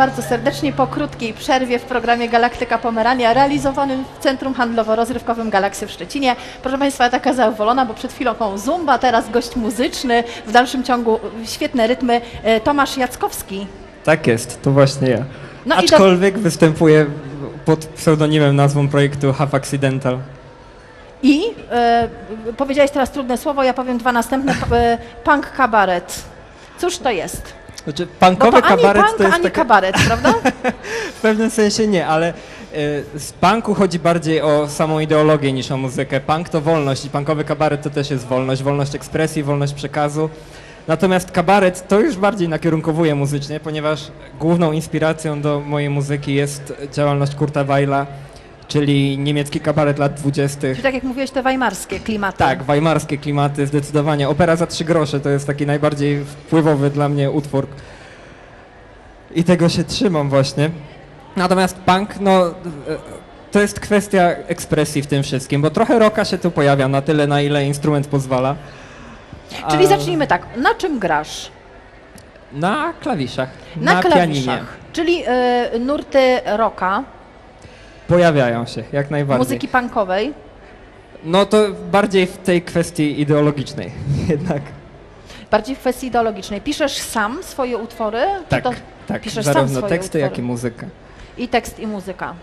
Bardzo serdecznie po krótkiej przerwie w programie Galaktyka Pomerania realizowanym w Centrum Handlowo-Rozrywkowym Galaksy w Szczecinie. Proszę Państwa, taka zadowolona, bo przed chwilą Zumba, teraz gość muzyczny, w dalszym ciągu świetne rytmy, e, Tomasz Jackowski. Tak jest, to właśnie ja. No i do- Aczkolwiek występuję pod pseudonimem, nazwą projektu Half Accidental. I e, powiedziałeś teraz trudne słowo, ja powiem dwa następne, e, punk kabaret. Cóż to jest? Znaczy, Bo punkowy to ani kabaret punk, to jest ani taka, kabaret, prawda? w pewnym sensie nie, ale e, z punku chodzi bardziej o samą ideologię niż o muzykę. Punk to wolność i punkowy kabaret to też jest wolność, wolność ekspresji, wolność przekazu. Natomiast kabaret to już bardziej nakierunkowuje muzycznie, ponieważ główną inspiracją do mojej muzyki jest działalność Kurta Weila, czyli niemiecki kabaret lat 20. Czyli tak jak mówiłeś, te weimarskie klimaty. Tak, weimarskie klimaty, zdecydowanie. Opera za trzy grosze to jest taki najbardziej wpływowy dla mnie utwór. I tego się trzymam właśnie. Natomiast punk, no, e, to jest kwestia ekspresji w tym wszystkim, bo trochę rocka się tu pojawia na tyle, na ile instrument pozwala. Czyli A- zacznijmy tak, na czym grasz? Na klawiszach, Na, na, klawiszach. pianinie. Czyli y, nurty rocka, Pojawiają się, jak najbardziej. muzyki punkowej. No to bardziej w tej kwestii ideologicznej jednak. Bardziej w kwestii ideologicznej. Piszesz sam swoje utwory? Tak, to tak. piszesz sam Zarówno swoje teksty, utwory? jak i muzykę. I tekst, i muzyka.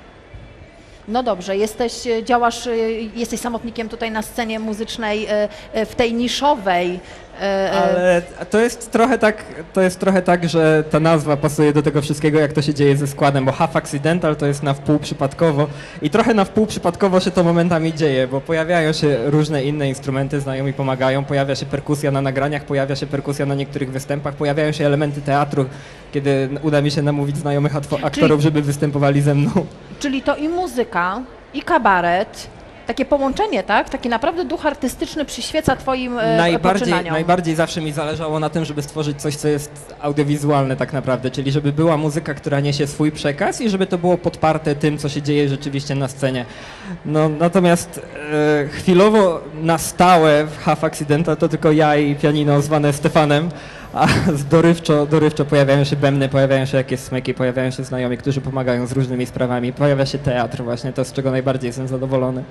No dobrze, jesteś, działasz, e, jesteś samotnikiem tutaj na scenie muzycznej, e, e, w tej niszowej. E, e, Ale to jest trochę tak, to jest trochę tak, że ta nazwa pasuje do tego wszystkiego, jak to się dzieje ze składem, bo half accidental to jest na wpół przypadkowo i trochę na wpół przypadkowo się to momentami dzieje, bo pojawiają się różne inne instrumenty, znajomi pomagają, pojawia się perkusja na nagraniach, pojawia się perkusja na niektórych występach, pojawiają się elementy teatru, kiedy uda mi się namówić znajomych aktorów, żeby występowali ze mną. Czyli to i muzyka, i kabaret. Takie połączenie, tak? Taki naprawdę duch artystyczny przyświeca Twoim e, najbardziej, poczynaniom. najbardziej zawsze mi zależało na tym, żeby stworzyć coś, co jest audiowizualne tak naprawdę, czyli żeby była muzyka, która niesie swój przekaz i żeby to było podparte tym, co się dzieje rzeczywiście na scenie. No, natomiast e, chwilowo na stałe w Half Accidental to tylko ja i pianino zwane Stefanem, a dorywczo, dorywczo pojawiają się bębny, pojawiają się jakieś smyki, pojawiają się znajomi, którzy pomagają z różnymi sprawami, pojawia się teatr właśnie, to z czego najbardziej jestem zadowolony.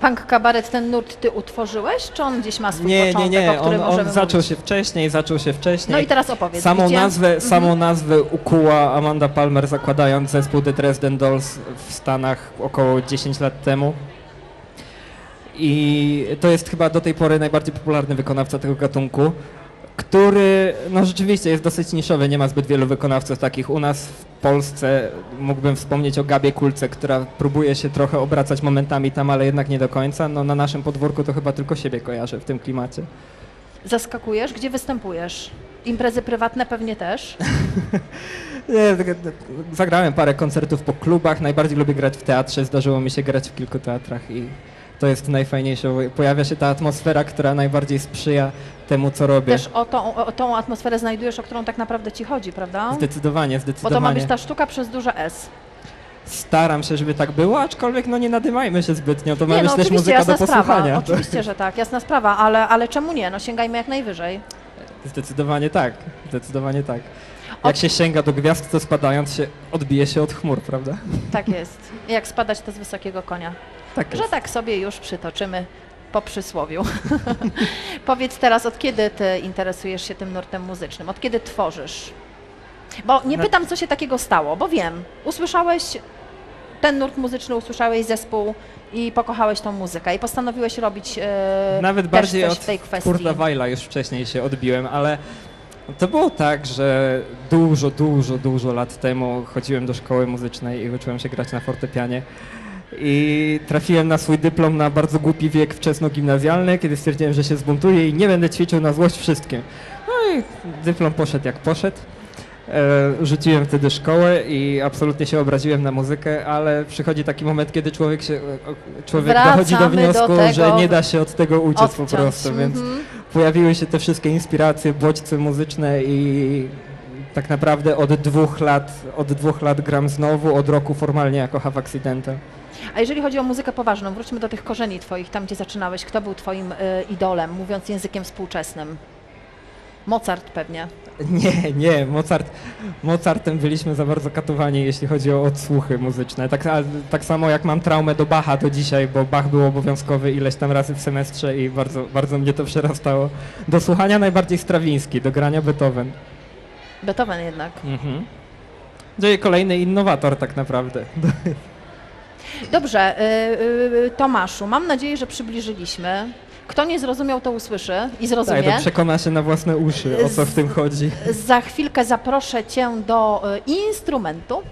Punk kabaret, ten nurt Ty utworzyłeś, czy on gdzieś ma swój Nie, nie, początek, nie, o którym on, on zaczął mówić? się wcześniej, zaczął się wcześniej. No i teraz opowiedz, Samą gdzie? nazwę, Mhm. samą nazwę ukuła Amanda Palmer zakładając zespół The Dresden Dolls w Stanach około 10 lat temu. I to jest chyba do tej pory najbardziej popularny wykonawca tego gatunku, który no rzeczywiście jest dosyć niszowy, nie ma zbyt wielu wykonawców takich. U nas w Polsce mógłbym wspomnieć o Gabie Kulce, która próbuje się trochę obracać momentami tam, ale jednak nie do końca. No na naszym podwórku to chyba tylko siebie kojarzę w tym klimacie. Zaskakujesz? Gdzie występujesz? Imprezy prywatne pewnie też. Nie, tak- tak- zagrałem parę koncertów po klubach, najbardziej lubię grać w teatrze, zdarzyło mi się grać w kilku teatrach i to jest najfajniejsze, bo pojawia się ta atmosfera, która najbardziej sprzyja temu, co robię. Też o tą, o tą atmosferę znajdujesz, o którą tak naprawdę ci chodzi, prawda? Zdecydowanie, Bo to ma zdecydowanie. być ta sztuka przez duże S. Staram się, żeby tak było, aczkolwiek no nie nadymajmy się zbytnio, to ma nie, być no też muzyka do sprawa. posłuchania. Oczywiście, że tak, jasna sprawa, ale, ale czemu nie? No sięgajmy jak najwyżej. Zdecydowanie tak, zdecydowanie tak. Jak się sięga do gwiazd, to spadając się odbije się od chmur, prawda? Tak jest. Jak spadać to z wysokiego konia. Tak Że jest. tak sobie już przytoczymy po przysłowiu. Powiedz teraz, od kiedy ty interesujesz się tym nurtem muzycznym? Od kiedy tworzysz? Bo nie Na- pytam, co się takiego stało, bo wiem, usłyszałeś ten nurt muzyczny, usłyszałeś zespół i pokochałeś tą muzykę i postanowiłeś robić e, Nawet bardziej coś od w tej kwestii. Kurta Weila już wcześniej się odbiłem, ale to było tak, że dużo, dużo, dużo lat temu chodziłem do szkoły muzycznej i uczyłem się grać na fortepianie. I trafiłem na swój dyplom na bardzo głupi wiek wczesno-gimnazjalny, kiedy stwierdziłem, że się zbuntuję i nie będę ćwiczył na złość wszystkim. No i dyplom poszedł jak poszedł. E, rzuciłem wtedy szkołę i absolutnie się obraziłem na muzykę, ale przychodzi taki moment, kiedy człowiek się, o- człowiek dochodzi do Wracamy do wniosku, że tego, nie da się od tego uciec po Odciąć. prostu, więc Mhm. Pojawiły się te wszystkie inspiracje, bodźce muzyczne i tak naprawdę od dwóch lat, od dwóch lat gram znowu, od roku formalnie jako Half Accidental. A jeżeli chodzi o muzykę poważną, wróćmy do tych korzeni twoich, tam gdzie zaczynałeś. Kto był twoim e, idolem, mówiąc językiem współczesnym? Mozart pewnie. Nie, nie, Mozart, Mozartem byliśmy za bardzo katowani, jeśli chodzi o odsłuchy muzyczne. Tak, a, tak samo jak mam traumę do Bacha do dzisiaj, bo Bach był obowiązkowy ileś tam razy w semestrze i bardzo, bardzo mnie to przerastało. Do słuchania najbardziej Strawiński, do grania Beethoven. Beethoven jednak. Mhm. Czyli kolejny innowator tak naprawdę. Dobrze, y, y, Tomaszu, mam nadzieję, że przybliżyliśmy. Kto nie zrozumiał, to usłyszy i Tak, zrozumie. to przekona się na własne uszy, o co w tym chodzi. Za chwilkę zaproszę Cię do y, instrumentu,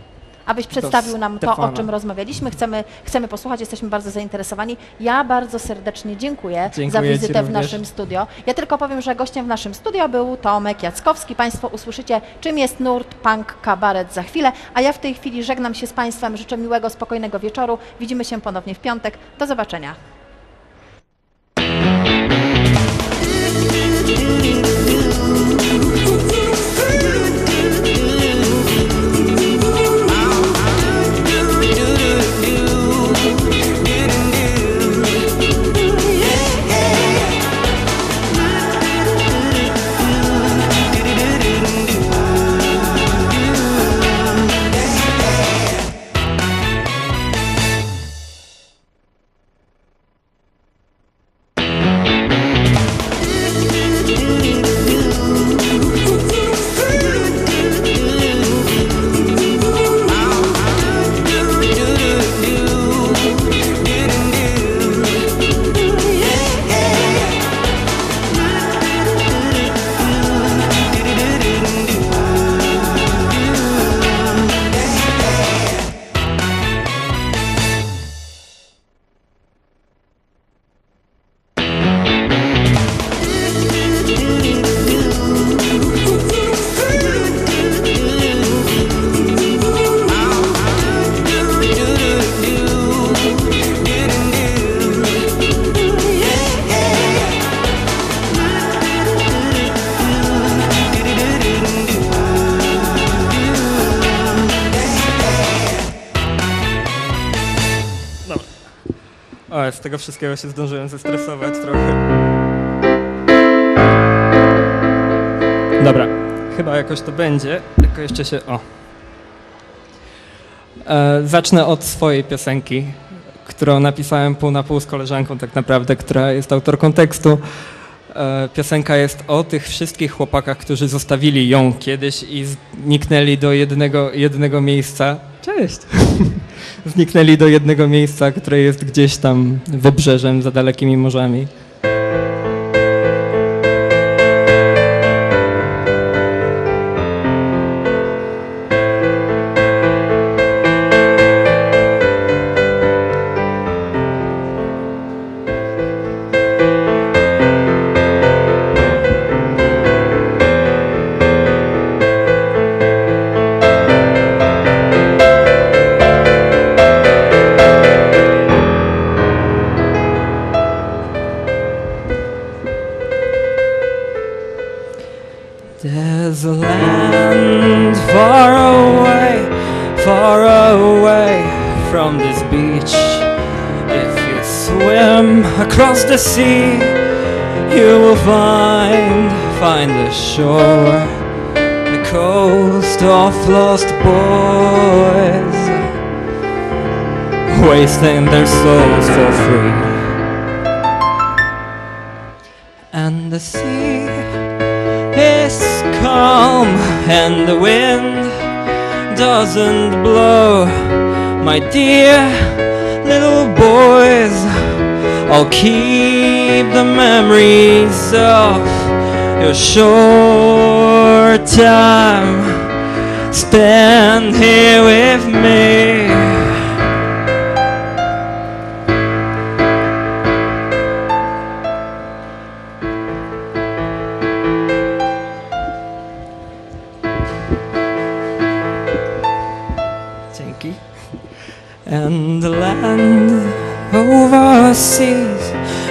abyś przedstawił nam to, o czym rozmawialiśmy. Chcemy, chcemy posłuchać, jesteśmy bardzo zainteresowani. Ja bardzo serdecznie dziękuję, za Dziękuję ci wizytę w naszym studio. Ja tylko powiem, że gościem w naszym studio był Tomek Jackowski. Państwo usłyszycie, czym jest nurt, punk, kabaret za chwilę, a ja w tej chwili żegnam się z Państwem, życzę miłego, spokojnego wieczoru. Widzimy się ponownie w piątek. Do zobaczenia. Tego wszystkiego się zdążyłem zestresować trochę. Dobra, chyba jakoś to będzie, tylko jeszcze się... O. E, zacznę od swojej piosenki, którą napisałem pół na pół z koleżanką tak naprawdę, która jest autorką tekstu. E, piosenka jest o tych wszystkich chłopakach, którzy zostawili ją kiedyś i zniknęli do jednego, jednego miejsca. Cześć! zniknęli do jednego miejsca, które jest gdzieś tam wybrzeżem za dalekimi morzami. There's a land far away, far away from this beach. If you swim across the sea, you will find, find the shore, the coast of lost boys, wasting their souls for free. And the sea calm and the wind doesn't blow. My dear little boys, I'll keep the memories of your short time spent here with me. And the land overseas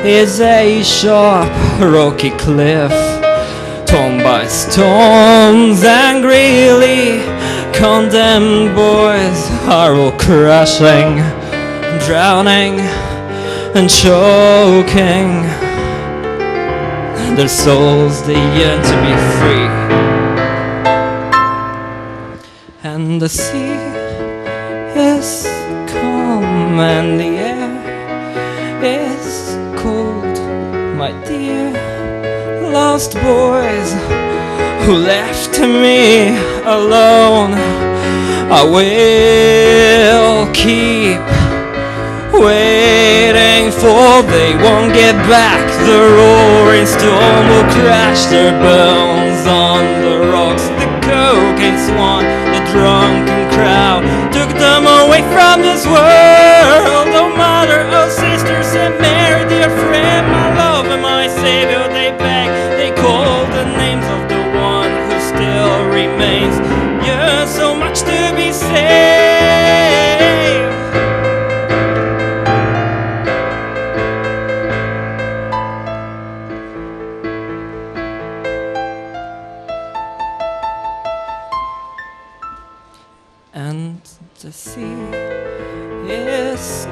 is a sharp, rocky cliff, torn by storms and greedy condemned boys are all crashing, drowning and choking. their souls they yearn to be free. And the sea is calm and the air is cold, my dear. Lost boys who left me alone. I will keep waiting for they won't get back. The roaring storm will crash their bones on the rocks. The cocaine swan, the drunken crowd away from this world.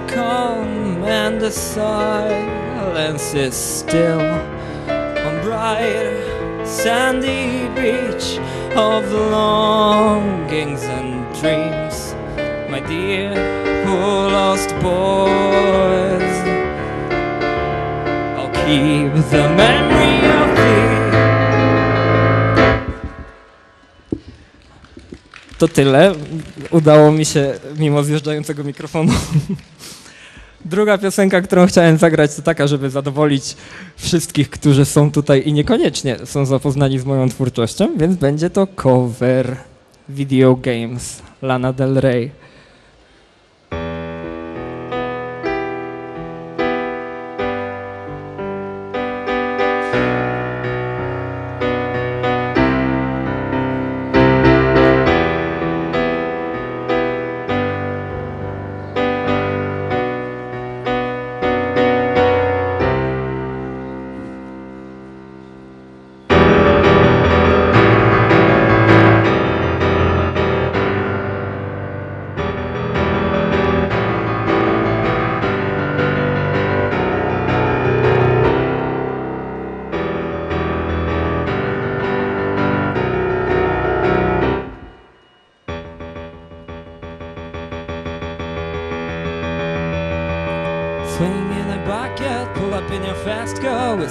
Calm and the silence is still on bright sandy beach of longings and dreams my dear who lost boys I'll keep the memory of thee To tyle. Udało mi się mimo zjeżdżającego mikrofonu. Druga piosenka, którą chciałem zagrać, to taka, żeby zadowolić wszystkich, którzy są tutaj i niekoniecznie są zapoznani z moją twórczością, więc będzie to cover Video Games Lana Del Rey.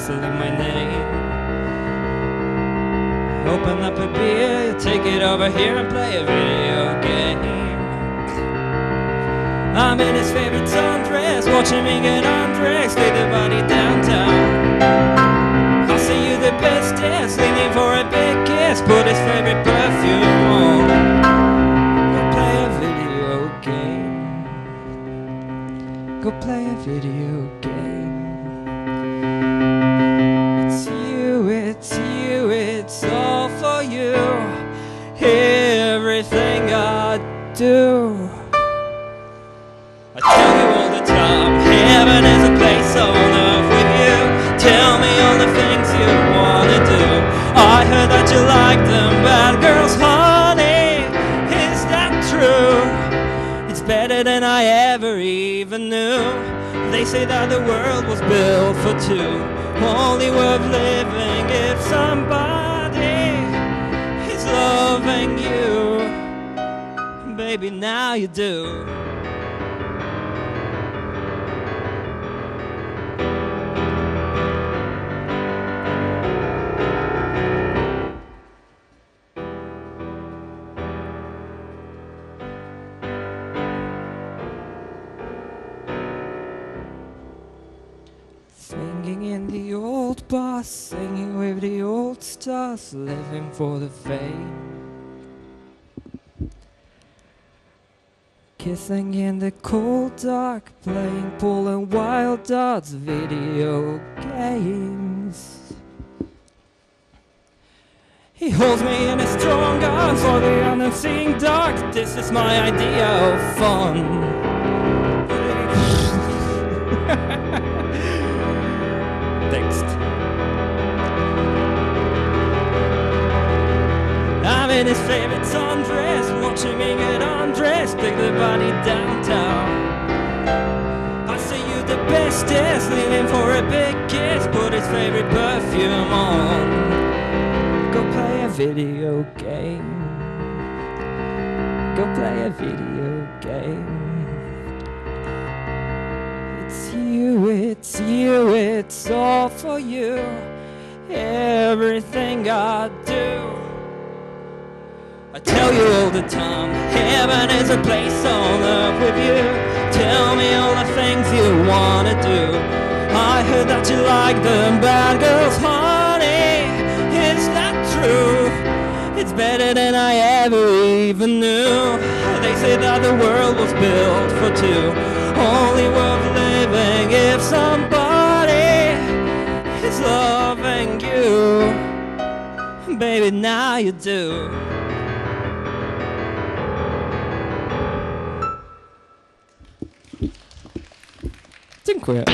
Whistling my name. Open up a beer, take it over here and play a video game. I'm in his favorite sundress, watching me get undressed, take the body downtown. I'll see you the best dance, leaning for a big kiss, put his favorite perfume on. Go play a video game. Go play a video game. Do. I tell you all the time, heaven is a place on earth with you. Tell me all the things you wanna do. I heard that you like them bad girls, honey. Is that true? It's better than I ever even knew. They say that the world was built for two. Only worth living Baby, now you do. Swinging in the old bus, singing with the old stars, living for the fame. Kissing in the cold dark, playing pool and wild darts, video games. He holds me in his strong arms for the unseen dark. This is my idea of fun. in his favorite sundress, watching me get undressed, take the body downtown. I see you the bestest, leaning for a big kiss, put his favorite perfume on. Go play a video game. Go play a video game. It's you, it's you, it's all for you. Everything I do. I tell you all the time, heaven is a place on earth with you. Tell me all the things you wanna do. I heard that you like the bad girls, honey. Is that true? It's better than I ever even knew. They say that the world was built for two, only worth living if somebody is loving you. Baby, now you do. Dziękuję.